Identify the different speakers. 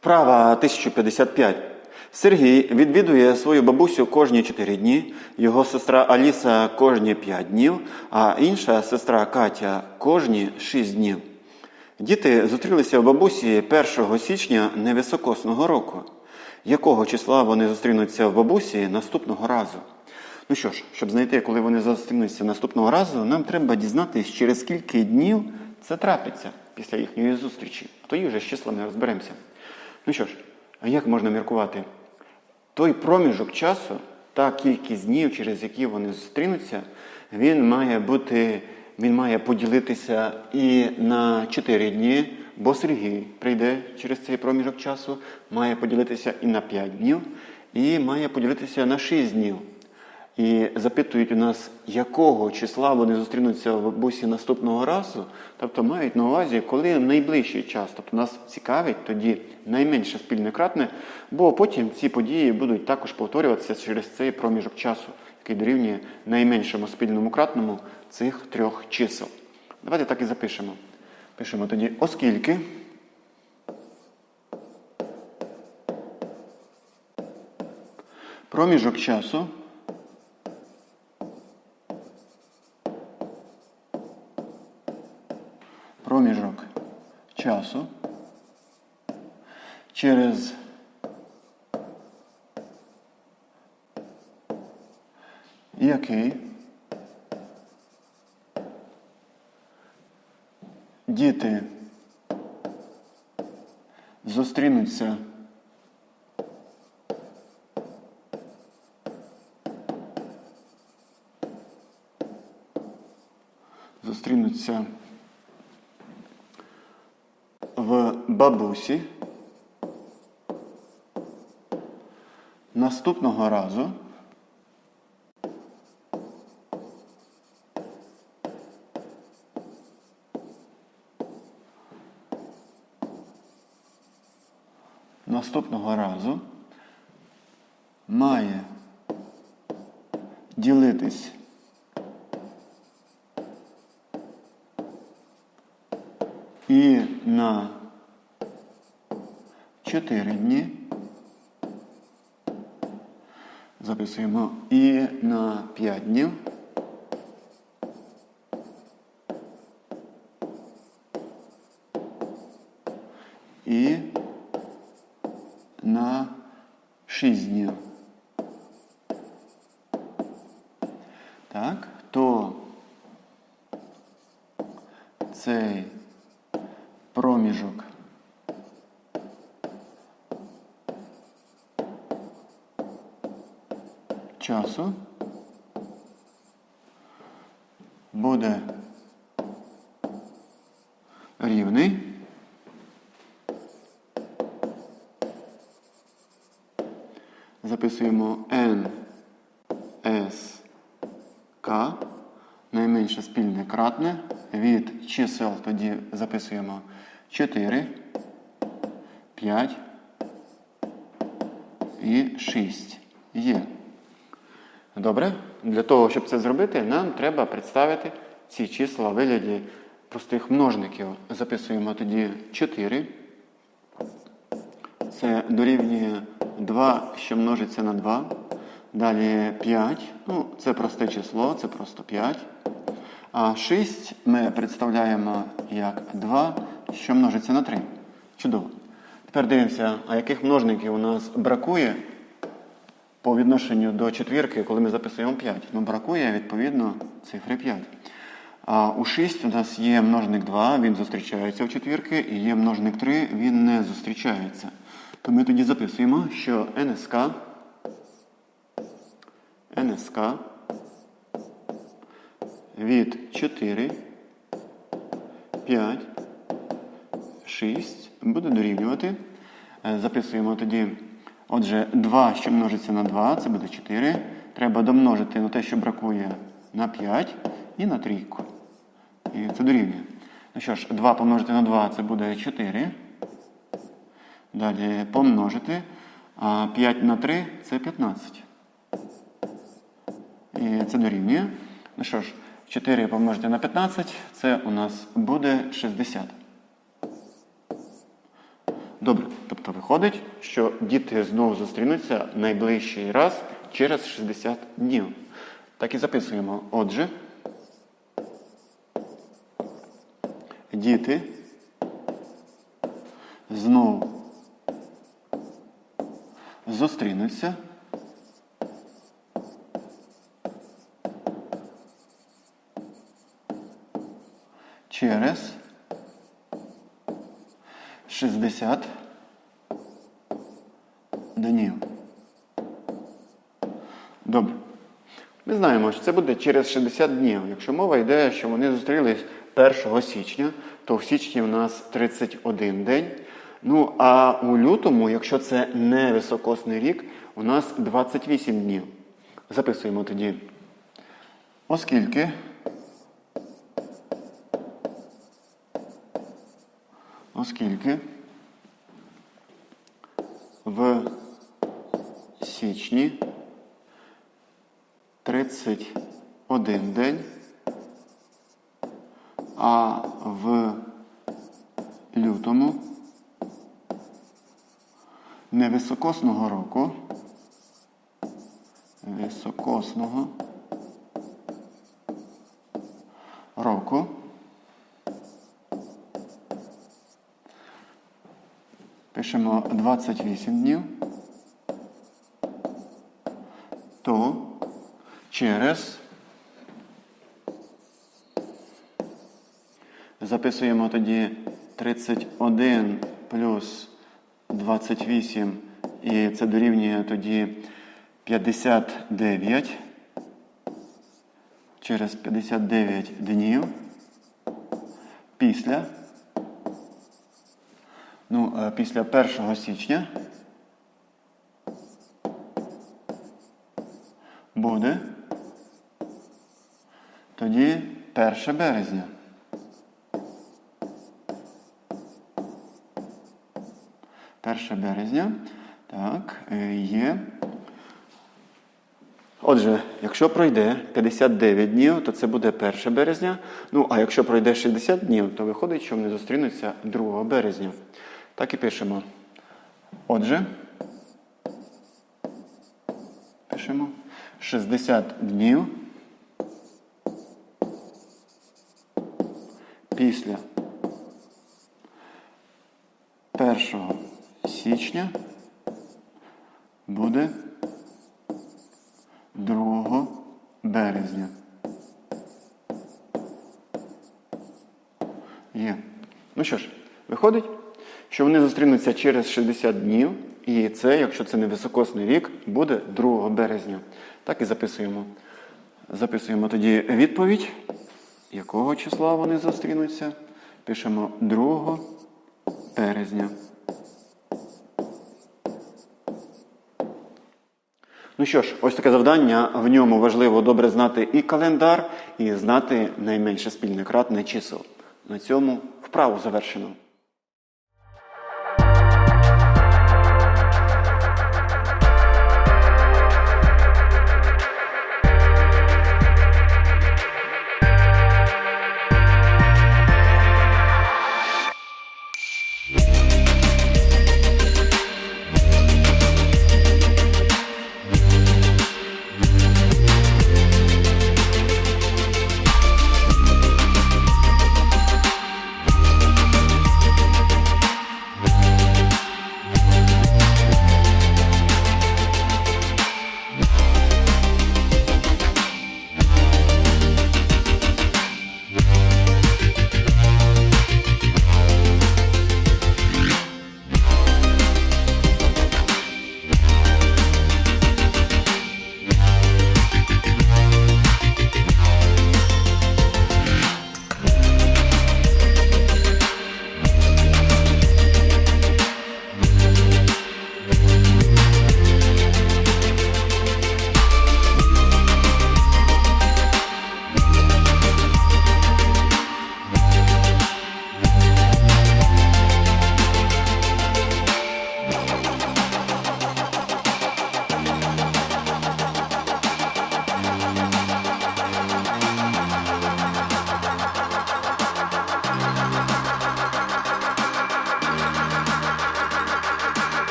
Speaker 1: Вправа 1055. Сергій відвідує свою бабусю кожні 4 дні, його сестра Аліса кожні 5 днів, а інша сестра Катя кожні 6 днів. Діти зустрілися в бабусі 1 січня невисокосного року. Якого числа вони зустрінуться в бабусі наступного разу? Ну що ж, щоб знайти, коли вони зустрінуться наступного разу, нам треба дізнатися, через скільки днів це трапиться після їхньої зустрічі. Тоді вже з числами розберемося. Ну що ж, а як можна міркувати? Той проміжок часу, та кількість днів, через які вони зустрінуться, він має бути, він має поділитися і на 4 дні, бо Сергій прийде через цей проміжок часу, має поділитися і на 5 днів, і має поділитися на 6 днів. І запитують у нас, якого числа вони зустрінуться в бусі наступного разу, тобто мають на увазі, коли найближчий час. Тобто нас цікавить тоді найменше спільне кратне, бо потім ці події будуть також повторюватися через цей проміжок часу, який дорівнює найменшому спільному кратному цих трьох чисел. Давайте так і запишемо. Пишемо тоді, оскільки. Проміжок часу проміжок часу через який діти зустрінуться зустрінуться в бабусі. Наступного разу. Наступного разу має ділитись і на 4 дні. Записуємо і на 5 днів. І на 6 днів. Так, то цей проміжок часу буде рівний записуємо n s k найменше спільне кратне. Від чисел тоді записуємо 4, 5 і 6. Є. Добре. Для того, щоб це зробити, нам треба представити ці числа в вигляді простих множників. Записуємо тоді 4. Це дорівнює 2, що множиться на 2. Далі 5. Ну, це просте число, це просто 5. А 6 ми представляємо як 2, що множиться на 3. Чудово. Тепер дивимося, а яких множників у нас бракує по відношенню до четвірки, коли ми записуємо 5. Ну, бракує, відповідно, цифри 5. А у 6 у нас є множник 2, він зустрічається в четвірки, і є множник 3, він не зустрічається. То ми тоді записуємо, що НСК, НСК від 4, 5, 6 буде дорівнювати. Е, Записуємо тоді, отже, 2, що множиться на 2, це буде 4. Треба домножити на те, що бракує на 5 і на трійку. І це дорівнює. Ну що ж, 2 помножити на 2 це буде 4. Далі помножити. А 5 на 3 це 15. І це дорівнює. Ну що ж, 4 помножити на 15, це у нас буде 60. Добре. То виходить, що діти знову зустрінуться найближчий раз через 60 днів. Так і записуємо. Отже, діти знову зустрінуться через 60 днів. Добре. Ми знаємо, що це буде через 60 днів. Якщо мова йде, що вони зустрілись 1 січня, то в січні у нас 31 день. Ну, а у лютому, якщо це не високосний рік, у нас 28 днів. Записуємо тоді. Оскільки оскільки в січні. 31 день, а в лютому невисокосного року. Високосного року. Пишемо 28 днів, то через записуємо тоді 31 плюс 28, і це дорівнює тоді 59 через 59 днів після Ну, е, після 1 січня буде тоді 1 березня. Перше березня. Так, е, є. Отже, якщо пройде 59 днів, то це буде 1 березня. Ну, а якщо пройде 60 днів, то виходить, що вони зустрінуться 2 березня. Так і пишемо. Отже, пишемо 60 днів після 1 січня буде 2 березня. Є. Ну що ж, виходить, що вони зустрінуться через 60 днів, і це, якщо це не високосний рік, буде 2 березня. Так і записуємо. Записуємо тоді відповідь, якого числа вони зустрінуться. Пишемо 2 березня. Ну що ж, ось таке завдання. В ньому важливо добре знати і календар, і знати найменше спільне кратне чисел. На цьому вправу завершено.